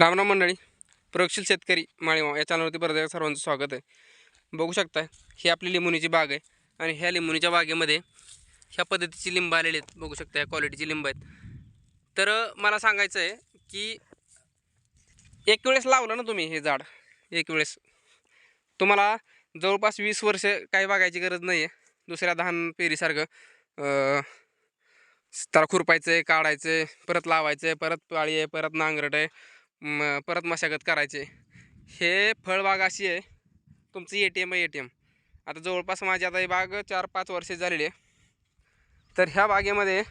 रामराम मंडळी. प्रयोगशील शेतकरी माळीमाव या चॅनलवरती परत सर्वांचं स्वागत आहे. बघू शकता ही आपली लिंबुनीची बाग आहे आणि ह्या लिंबुनीच्या बागेमध्ये ह्या पद्धतीची लिंब आलेली आहेत. बघू शकता ह्या क्वालिटीची लिंब आहेत. तर मला सांगायचं आहे की एक वेळेस लावलं ना तुम्ही हे झाड? एक वेळेस. तुम्हाला जवळपास वीस वर्ष काही बागायची गरज नाही आहे दुसऱ्या धान पेरीसारखं त्याला खुरपायचं आहे काढायचं आहे परत लावायचं आहे परत पाळी आहे परत नांगरट आहे. म परत मशागत करायचे. हे फळबाग अशी आहे. तुमचं ए टी एम आहे ए टी एम. आता जवळपास माझी आता ही बाग चार पाच वर्षे झालेली आहे. तर ह्या बागेमध्ये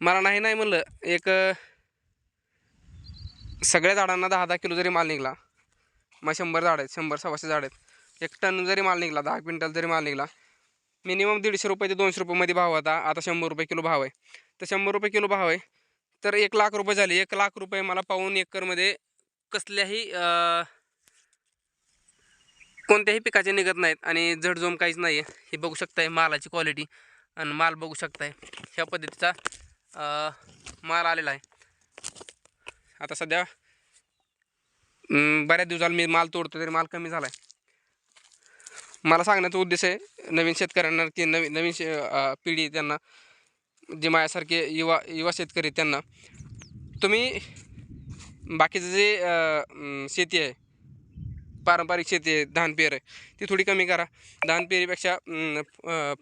मला नाही नाही म्हणलं एक सगळ्या झाडांना दहा दहा किलो जरी माल निघाला मग शंभर झाड आहेत शंभर सव्वाशे झाड आहेत. एक टन जरी माल निघाला दहा क्विंटल जरी माल निघाला मिनिमम दीडशे रुपये ते दोनशे रुपयेमध्ये भाव होता. आता शंभर रुपये किलो भाव आहे. तर शंभर रुपये किलो भाव आहे. तर एक लाख रुपये झाले. एक लाख रुपये मला पाऊन एकरमध्ये कसल्याही कोणत्याही पिकाचे निघत नाहीत आणि जडजोम काहीच नाही आहे हे बघू शकताय मालाची क्वालिटी आणि माल बघू शकताय. ह्या पद्धतीचा माल आलेला आहे. आता सध्या बऱ्याच दिवसाला मी माल तोडतो तरी माल कमी झाला आहे मला सांगण्याचा उद्देश आहे नवीन शेतकऱ्यांना की नवीन नवीन शे पिढी त्यांना जे माझ्यासारखे युवा युवा शेतकरी आहेत त्यांना. तुम्ही बाकीचं जे शेती आहे पारंपरिक शेती आहे धान पेर आहे ती थोडी कमी करा. धान पेरीपेक्षा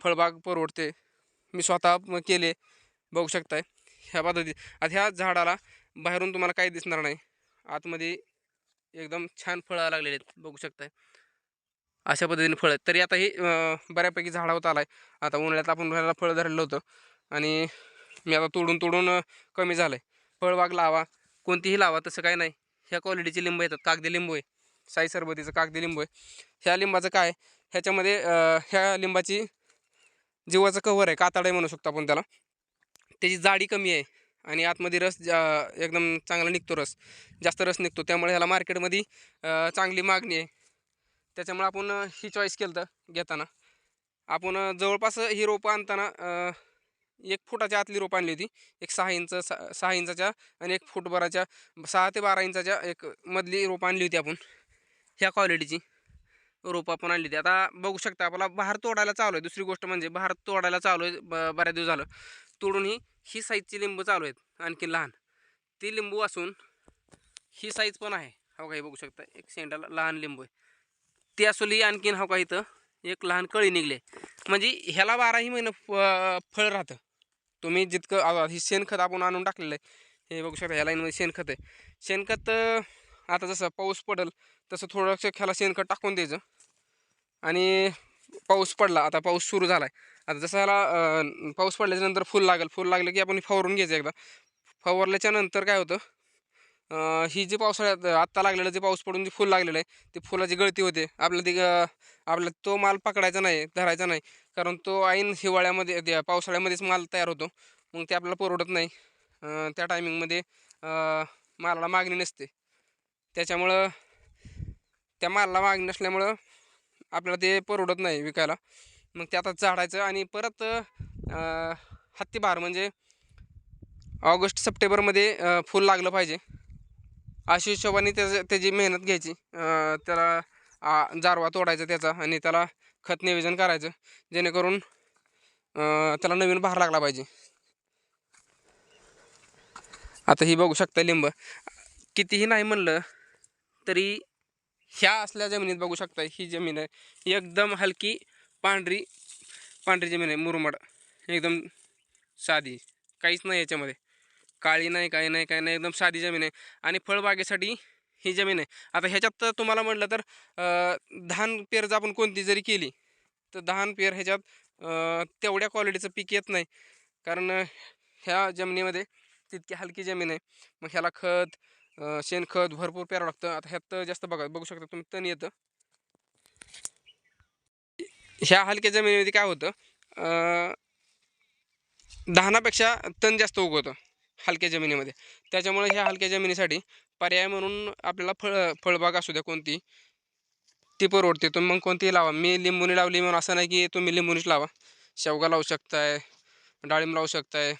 फळबाग परवडते. मी स्वतः केले बघू शकताय. ह्या पद्धती आता ह्या झाडाला बाहेरून तुम्हाला काही दिसणार नाही. आतमध्ये एकदम छान फळं लागलेले आहेत बघू शकताय. अशा पद्धतीने फळं आहेत. तरी आता हे बऱ्यापैकी झाडावत आला आहे आता उन्हाळ्यात आपण ह्याला फळं धरलेलं होतं. आणि मी आता तोडून तोडून कमी झालं आहे फळबाग लावा कोणतीही लावा तसं काय नाही. ह्या क्वालिटीचे लिंब येतात कागदी लिंबू आहे. साई सरबतीचं कागदी लिंबू आहे. ह्या लिंबाचं काय ह्याच्यामध्ये ह्या लिंबाची जीवाचं कव्हर आहे कातड आहे म्हणू शकतो आपण त्याला. त्याची जाडी कमी आहे आणि आतमध्ये रस एकदम चांगला निघतो रस. जास्त रस निघतो. त्यामुळे ह्याला मार्केटमध्ये चांगली मागणी आहे. त्याच्यामुळे आपण ही चॉईस केलं तर घेताना. आपण जवळपास ही रोपं आणताना एक फुटाच्या आतली रोपं आणली होती. एक सहा इंच सहा सहा इंचाच्या आणि एक फुटभराच्या सहा ते बारा इंचाच्या एक मधली रोपं आणली होती आपण. ह्या क्वालिटीची रोपं आपण आणली होती. आता बघू शकता आपल्याला भार तोडायला चालू आहे. दुसरी गोष्ट म्हणजे भार तोडायला चालू आहे. ब बऱ्याच दिवस झालं. तोडून ही ही साईजची लिंबू चालू आहेत. आणखी लहान. ती लिंबू असून ही साईज पण आहे. हो काही बघू शकता. एक शेंडाला लहान लिंबू आहे. ती असोली आणखीन हो का इथं एक लहान कळी निघले म्हणजे ह्याला बाराही महिनं फ- फळ राहतं. तुम्ही जितकं हे शेणखत आपण आणून टाकलेलं आहे हे बघू शकता ह्या लाईनमध्ये शेणखत आहे. शेणखत आता जसं पाऊस पडेल तसं थोडंसं ह्याला शेणखत टाकून द्यायचं. आणि पाऊस पडला आता पाऊस सुरू झाला आहे आता जसं ह्याला पाऊस पडल्याच्यानंतर फुल लागेल फुल लागलं की आपण फवारून घ्यायचं एकदा. फवारल्याच्या नंतर काय होतं ही जी पावसाळ्यात आत्ता लागलेलं जे पाऊस पडून जे फुल लागलेलं आहे ते फुलाची गळती होते. आपलं ती आपल्याला तो माल पकडायचा नाही धरायचा नाही. कारण तो ऐन हिवाळ्यामध्ये पावसाळ्यामध्येच माल तयार होतो. मग ते आपल्याला परवडत नाही. त्या टायमिंगमध्ये मालाला मागणी नसते. त्याच्यामुळं त्या मालाला मागणी नसल्यामुळं आपल्याला ते परवडत नाही विकायला. मग ते आता झाडायचं आणि परत हत्तीभार म्हणजे ऑगस्ट सप्टेंबरमध्ये फुल लागलं पाहिजे. अशी हिशोबाने त्याचं त्याची मेहनत घ्यायची. त्याला जारवा तोडायचा त्याचा आणि त्याला खत नियोजन करायचं. जेणेकरून त्याला नवीन भार लागला पाहिजे. आता ही बघू शकता लिंब. कितीही नाही म्हणलं तरी ह्या असल्या जमिनीत बघू शकता ही जमीन आहे. ही एकदम हलकी पांढरी पांढरी जमीन आहे मुरमड. एकदम साधी. काहीच नाही याच्यामध्ये. काळी नाही काही नाही काही नाही. एकदम साधी जमीन आहे. आणि फळबागेसाठी ही जमीन आहे. आता ह्याच्यात तर तुम्हाला म्हटलं तर धान पेर जर आपण कोणती जरी केली तर धान पेर ह्याच्यात तेवढ्या क्वालिटीचं पीक येत नाही. कारण ह्या जमिनीमध्ये तितकी हलकी जमीन आहे. मग ह्याला खत शेणखत भरपूर पेरावं लागतं. आता ह्यात जास्त बघा बघू शकता तुम्ही तण येतं. ह्या हलक्या जमिनीमध्ये काय होतं धानापेक्षा तण जास्त उगवतं. हलक्या जमिनीमध्ये. त्याच्यामुळे ह्या हलक्या जमिनीसाठी पर्याय म्हणून आपल्याला फळ फळबाग असू द्या कोणती ती परवडते. तुम्ही मग कोणतीही लावा. मी लिंबुनी लावली म्हणून असं नाही की तुम्ही लिंबुनीच लावा. शेवगा लावू शकताय डाळिंब लावू शकताय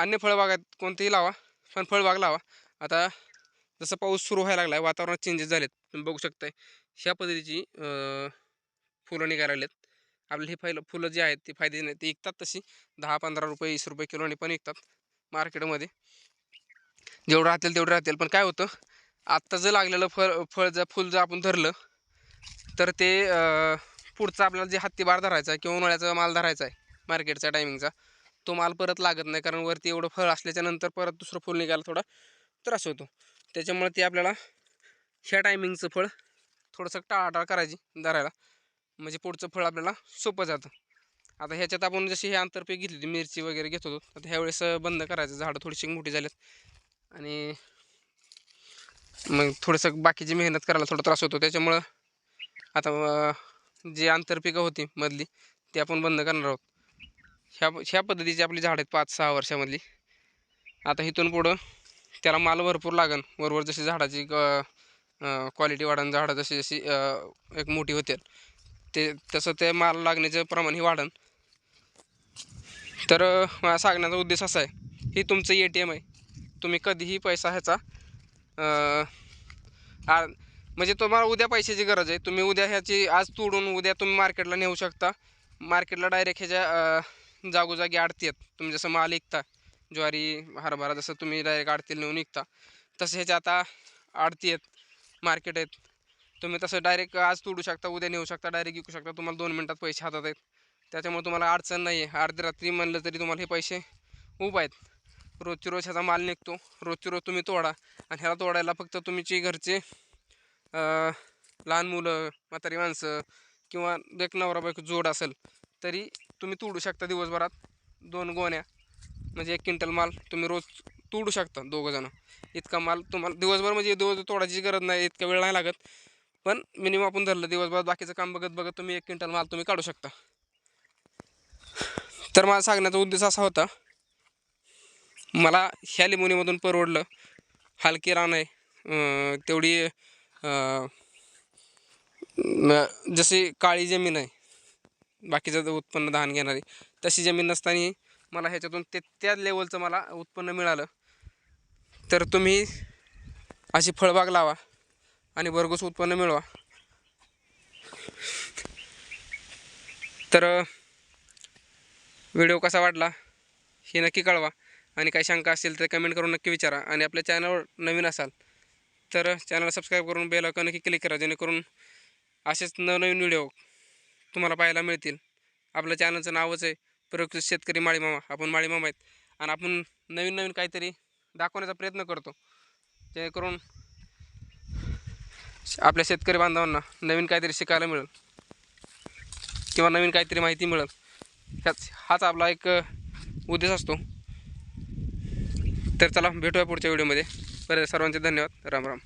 अन्य फळबाग आहेत कोणतीही लावा पण फळबाग लावा. आता जसं पाऊस सुरू व्हायला लागला आहे वातावरणात चेंजेस झालेत. तुम्ही बघू शकताय ह्या पद्धतीची फुलं निघायला लागलेत. आपले हे फैल फुलं जी आहेत ती फायदे नाही. ती विकतात तशी. दहा पंधरा रुपये वीस रुपये किलोने पण विकतात. मार्केटमध्ये. जेवढं राहतील तेवढं राहतील. पण काय होतं आत्ता जर लागलेलं फळ फळ जर फुल जर आपण धरलं तर ते पुढचं पुढचा आपल्याला जे हत्तीबार धरायचा आहे किंवा उन्हाळ्याचा माल धरायचा आहे मार्केटचा टायमिंगचा तो माल परत लागत नाही. कारण वरती एवढं फळ असल्याच्या नंतर परत दुसरं फुल निघायला थोडा त्रास होतो. त्याच्यामुळे ते आपल्याला ह्या टायमिंगचं फळ थोडंसं टाळाटाळ करायची धरायला. म्हणजे पुढचं फळ आपल्याला सोपं जातं. आता ह्याच्यात आपण जशी हे आंतरपीक घेतली होती मिरची वगैरे घेत होतो आता ह्यावेळेस बंद करायचं झाडं थोडीशी मोठी झाल्यात आणि मग थोडंसं बाकीची मेहनत करायला थोडा त्रास होतो. त्याच्यामुळं आता जी आंतरपिकं होती मधली ती आपण बंद करणार आहोत. ह्या ह्या पद्धतीची आपली झाडं आहेत पाच सहा वर्षामधली. आता इथून पुढं त्याला माल भरपूर लागन. वरवर जशी झाडाची क्वालिटी वाढन झाडं जशी जशी एक मोठी होते ते तसं ते माल लागण्याचं प्रमाण ही वाढन. तर मला माझा सांगण्याचा उद्देश असा आहे ही तुमचं ए टी एम आहे. तुम्ही कधीही पैसा ह्याचा आ- म्हणजे तुम्हाला उद्या पैशाची गरज आहे. तुम्ही उद्या ह्याची आज तोडून उद्या तुम्ही मार्केटला नेऊ शकता. मार्केटला डायरेक्ट ह्याच्या जागोजागी आडती आहेत. तुम्ही जसं माल विकता ज्वारी हरभरा जसं तुम्ही डायरेक्ट आडतील नेऊन विकता तसं ह्याच्या आता आडती आहेत मार्केट आहेत. तुम्ही तसं डायरेक्ट आज तोडू शकता उद्या नेऊ शकता डायरेक्ट विकू शकता. तुम्हाला दोन मिनटात पैसे हातात आहेत. त्याच्यामुळे तुम्हाला अडचण नाही आहे. अर्धी रात्री म्हणलं तरी तुम्हाला हे पैसे उभा आहेत. रोजची रोज ह्याचा माल निघतो. रोजची रोज तुम्ही तोडा. आणि ह्याला तोडायला फक्त तुमची घरचे लहान मुलं म्हातारी माणसं किंवा एक नवरा बायको जोड असेल तरी तुम्ही तोडू शकता दिवसभरात दोन गोण्या. म्हणजे एक क्विंटल माल तुम्ही रोज तोडू शकता दोघंजणं इतका माल तुम्हाला दिवसभर म्हणजे दिवस तोडायची गरज नाही इतका वेळ नाही लागत. पण मिनिमम आपण धरलं दिवसभर बाकीचं काम बघत बघत तुम्ही एक क्विंटल माल तुम्ही काढू शकता. तर माझा सांगण्याचा उद्देश असा होता मला ह्या लिंबोनीमधून परवडलं. हलकी रान आहे. तेवढी जशी काळी जमीन आहे बाकीचं उत्पन्न धान घेणारी तशी जमीन नसताना मला ह्याच्यातून ते त्या लेवलचं मला उत्पन्न मिळालं. तर तुम्ही अशी फळबाग लावा आणि भरघोस उत्पन्न मिळवा. तर व्हिडिओ कसा वाटला हे नक्की कळवा. आणि काही शंका असेल तर कमेंट करून नक्की विचारा. आणि आपल्या चॅनलवर नवीन असाल तर चॅनलला सबस्क्राईब करून बेल आयकॉन नक्की क्लिक करा जेणेकरून असेच नवनवीन व्हिडिओ तुम्हाला पाहायला मिळतील. आपल्या चॅनलचं नावच आहे प्रयुक्त शेतकरी माळीमामा. आपण माळीमामा आहेत. आणि आपण नवीन नवीन काहीतरी दाखवण्याचा प्रयत्न करतो. जेणेकरून आपल्या शेतकरी बांधवांना नवीन काहीतरी शिकायला मिळेल. किंवा नवीन काहीतरी माहिती मिळेल. ह्याच हाच आपला एक उद्देश असतो. तर चला भेटूया पुढच्या व्हिडिओमध्ये. बरं सर्वांचे धन्यवाद. राम राम.